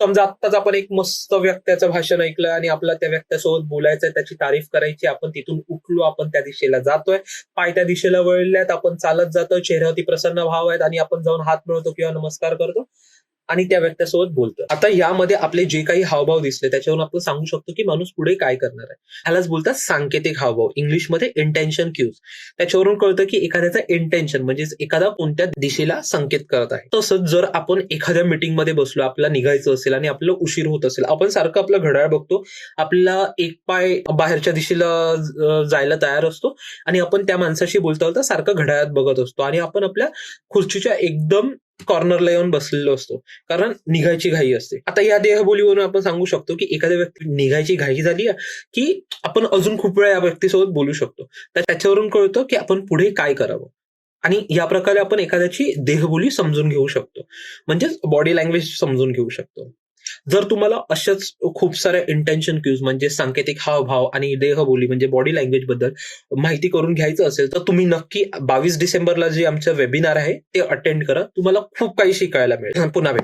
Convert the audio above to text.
समजा आत्ताच आपण एक मस्त व्यक्त्याचं भाषण ऐकलं आणि आपला त्या व्यक्त्यासोबत बोलायचंय त्याची तारीफ करायची आपण तिथून उठलो आपण त्या दिशेला जातोय. पाय त्या दिशेला वळल्यात आपण चालत जातोय चेहऱ्यावरती प्रसन्न भाव आहेत आणि आपण जाऊन हात मिळवतो किंवा नमस्कार करतो. आणि त्या व्यक्तीसोबत बोलतो आता यामध्ये आपले जे काही हावभाव दिसले त्याच्यावरून आपण सांगू शकतो की माणूस पुढे काय करणार आहे. ह्यालाच बोलतात सांकेतिक हावभाव. इंग्लिशमध्ये इंटेन्शन क्यूज त्याच्यावरून कळतं की एखाद्याचा इंटेन्शन म्हणजेच एखादा कोणत्या दिशेला संकेत करत आहे. तसंच जर आपण एखाद्या मिटिंगमध्ये बसलो आपल्याला निघायचं असेल आणि आपलं उशीर होत असेल आपण सारखं आपलं घड्याळ बघतो आपला एक पाय बाहेरच्या दिशेला जायला तयार असतो आणि आपण त्या माणसाशी बोलता बोलता सारखं घड्याळात बघत असतो आणि आपण आपल्या खुर्चीच्या एकदम कॉर्नरला येऊन बसलेलो असतो. कारण निघायची घाई असते. आता या देहबोलीवरून आपण सांगू शकतो की एखाद्या व्यक्ती निघायची घाई झाली आहे, की आपण अजून खूप वेळा या व्यक्तीसोबत बोलू शकतो. तर त्याच्यावरून कळतं की आपण पुढे काय करावं. आणि या प्रकारे आपण एखाद्याची देहबोली समजून घेऊ शकतो. म्हणजेच बॉडी लँग्वेज समजून घेऊ शकतो. जर तुम्हाला अशाच खूप साऱ्या इंटेन्शन क्यूज म्हणजे सांकेतिक हावभाव आणि देहबोली म्हणजे बॉडी लँग्वेजबद्दल माहिती करून घ्यायचं असेल तर तुम्ही नक्की बावीस डिसेंबरला जे आमचं वेबिनार आहे ते अटेंड करा. तुम्हाला खूप काही शिकायला मिळेल. पुन्हा भेट.